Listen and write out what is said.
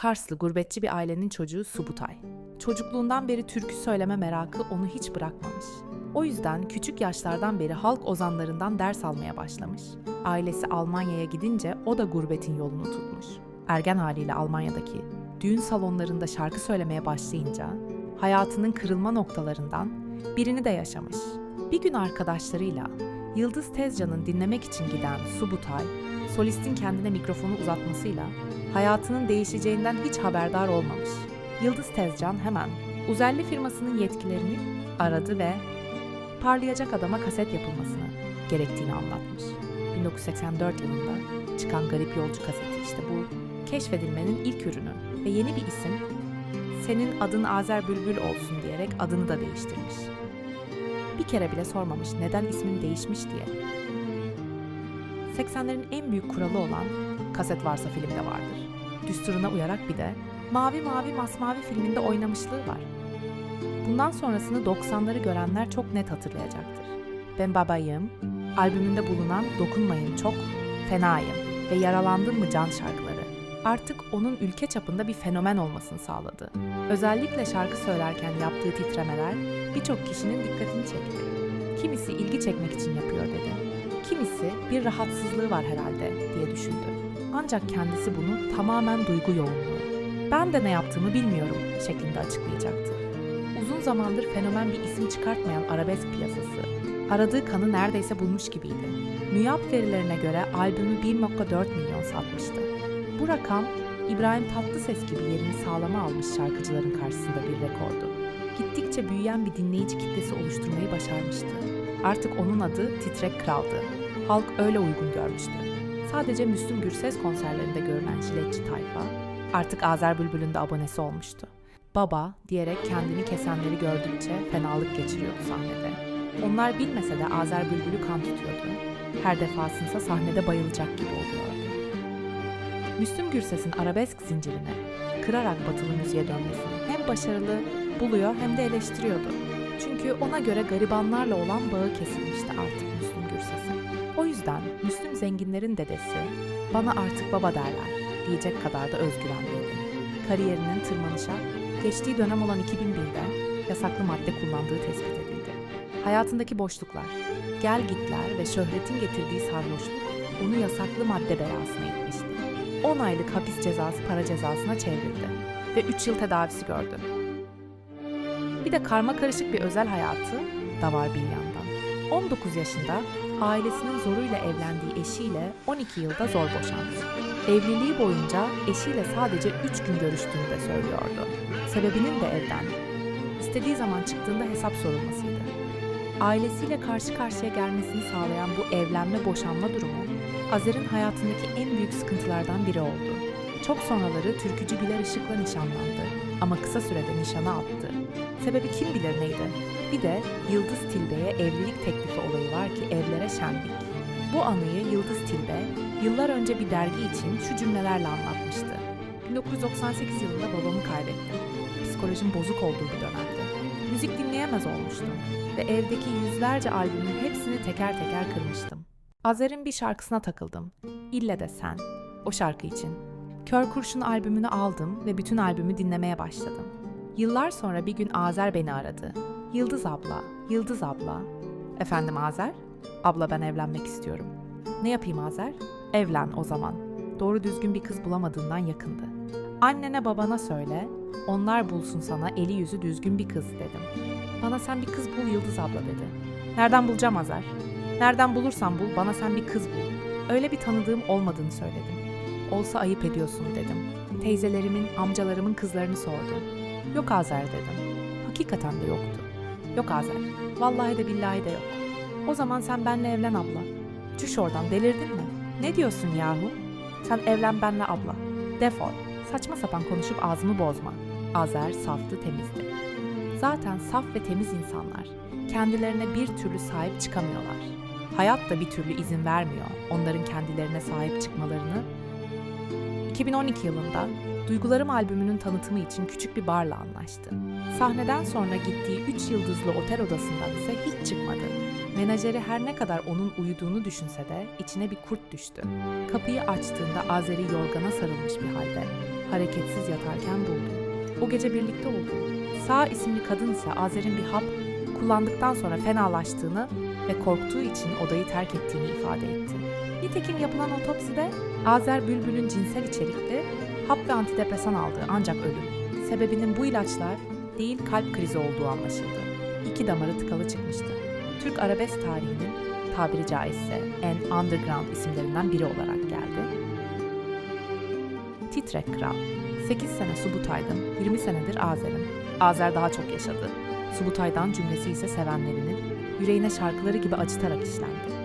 Karslı gurbetçi bir ailenin çocuğu Subutay. Çocukluğundan beri türkü söyleme merakı onu hiç bırakmamış. O yüzden küçük yaşlardan beri halk ozanlarından ders almaya başlamış. Ailesi Almanya'ya gidince o da gurbetin yolunu tutmuş. Ergen haliyle Almanya'daki düğün salonlarında şarkı söylemeye başlayınca hayatının kırılma noktalarından birini de yaşamış. Bir gün arkadaşlarıyla Yıldız Tezcan'ın dinlemek için giden Subutay, solistin kendine mikrofonu uzatmasıyla hayatının değişeceğinden hiç haberdar olmamış. Yıldız Tezcan hemen Uzelli firmasının yetkilerini aradı ve parlayacak adama kaset yapılmasını gerektiğini anlatmış. 1984 yılında çıkan Garip Yolcu kaseti işte bu keşfedilmenin ilk ürünü ve yeni bir isim senin adın Azer Bülbül olsun diyerek adını da değiştirmiş. Bir kere bile sormamış neden ismin değişmiş diye. 80'lerin en büyük kuralı olan kaset varsa filmde vardır. Düsturuna uyarak bir de Mavi Mavi Masmavi filminde oynamışlığı var. Bundan sonrasını 90'ları görenler çok net hatırlayacaktır. Ben Babayım, albümünde bulunan Dokunmayın Çok, Fenayım ve Yaralandın mı Can şarkıları artık onun ülke çapında bir fenomen olmasını sağladı. Özellikle şarkı söylerken yaptığı titremeler birçok kişinin dikkatini çekti. Kimisi ilgi çekmek için yapıyor dedi. Kimisi bir rahatsızlığı var herhalde diye düşündü. Ancak kendisi bunu tamamen duygu yoğunluğu. Ben de ne yaptığımı bilmiyorum şeklinde açıklayacaktı. Uzun zamandır fenomen bir isim çıkartmayan arabesk piyasası aradığı kanı neredeyse bulmuş gibiydi. MÜYAP verilerine göre albümü 1.4 milyon satmıştı. Bu rakam İbrahim Tatlıses gibi yerini sağlama almış şarkıcıların karşısında bir rekordu. Gittikçe büyüyen bir dinleyici kitlesi oluşturmayı başarmıştı. Artık onun adı Titrek Kral'dı. Halk öyle uygun görmüştü. Sadece Müslüm Gürses konserlerinde görünen jiletçi tayfa artık Azer Bülbül'ün de abonesi olmuştu. Baba diyerek kendini kesenleri gördükçe fenalık geçiriyordu sahnede. Onlar bilmese de Azer Bülbül'ü kan tutuyordu. Her defasında sahnede bayılacak gibi oluyordu. Müslüm Gürses'in arabesk zincirine kırarak batılı müziğe dönmesini hem başarılı buluyor hem de eleştiriyordu. Çünkü ona göre garibanlarla olan bağı kesilmişti artık Müslüm Gürses'in. O yüzden Müslüm zenginlerin dedesi bana artık baba derler diyecek kadar da özgüvenliydi. Kariyerinin tırmanışa geçtiği dönem olan 2001'de yasaklı madde kullandığı tespit edildi. Hayatındaki boşluklar, gel gitler ve şöhretin getirdiği sarhoşluk onu yasaklı madde belasına itmişti. 10 aylık hapis cezası para cezasına çevrildi ve 3 yıl tedavisi gördü. Bir de karma karışık bir özel hayatı da var bir yandan. 19 yaşında ailesinin zoruyla evlendiği eşiyle 12 yılda zor boşandı. Evliliği boyunca eşiyle sadece 3 gün görüştüğünü de söylüyordu. Sebebinin de evden. İstediği zaman çıktığında hesap sorulmasıydı. Ailesiyle karşı karşıya gelmesini sağlayan bu evlenme boşanma durumu Azer'in hayatındaki en büyük sıkıntılardan biri oldu. Çok sonraları türkücü Güler Işık'la nişanlandı ama kısa sürede nişana attı. Sebebi kim bilir neydi? Bir de Yıldız Tilbe'ye evlilik teklifi olayı var ki evlere şenlik. Bu anıyı Yıldız Tilbe yıllar önce bir dergi için şu cümlelerle anlatmıştı. 1998 yılında babamı kaybettim. Psikolojim bozuk olduğu bir dönemde. Müzik dinleyemez olmuştum ve evdeki yüzlerce albümün hepsini teker teker kırmıştım. Azer'in bir şarkısına takıldım. İlle de sen. O şarkı için. Kör Kurşun albümünü aldım ve bütün albümü dinlemeye başladım. Yıllar sonra bir gün Azer beni aradı. Yıldız abla, Yıldız abla. Efendim Azer? Abla ben evlenmek istiyorum. Ne yapayım Azer? Evlen o zaman. Doğru düzgün bir kız bulamadığından yakındı. Annene babana söyle, onlar bulsun sana eli yüzü düzgün bir kız dedim. Bana sen bir kız bul Yıldız abla dedi. Nereden bulacağım Azer? Nereden bulursan bul bana sen bir kız bul. Öyle bir tanıdığım olmadığını söyledim. Olsa ayıp ediyorsun dedim. Teyzelerimin, amcalarımın kızlarını sordum. Yok Azer dedim. Hakikaten de yoktu. Yok Azer. Vallahi de billahi de yok. O zaman sen benle evlen abla. Çüş oradan delirdin mi? Ne diyorsun yahu? Sen evlen benle abla. Defol. Saçma sapan konuşup ağzımı bozma. Azer saftı temizdi. Zaten saf ve temiz insanlar kendilerine bir türlü sahip çıkamıyorlar. Hayat da bir türlü izin vermiyor onların kendilerine sahip çıkmalarını. 2012 yılında Duygularım albümünün tanıtımı için küçük bir barla anlaştı. Sahneden sonra gittiği 3 yıldızlı otel odasından ise hiç çıkmadı. Menajeri her ne kadar onun uyuduğunu düşünse de içine bir kurt düştü. Kapıyı açtığında Azeri yorgana sarılmış bir halde. hareketsiz yatarken buldu. O gece birlikte olduğu, Sağ isimli kadın ise Azer'in bir hap kullandıktan sonra fenalaştığını ve korktuğu için odayı terk ettiğini ifade etti. Nitekim yapılan otopside Azer Bülbül'ün cinsel içerikli hap ve antidepresan aldığı ancak ölüm. Sebebinin bu ilaçlar değil kalp krizi olduğu anlaşıldı. İki damarı tıkalı çıkmıştı. Türk arabesk tarihinin tabiri caizse en underground isimlerinden biri olarak geldi. Titrek Kral 8 sene Subutay'dım, 20 senedir Azer'im. Azer daha çok yaşadı. Subutay'dan cümlesi ise sevenlerinin yüreğine şarkıları gibi acıtarak işlendi.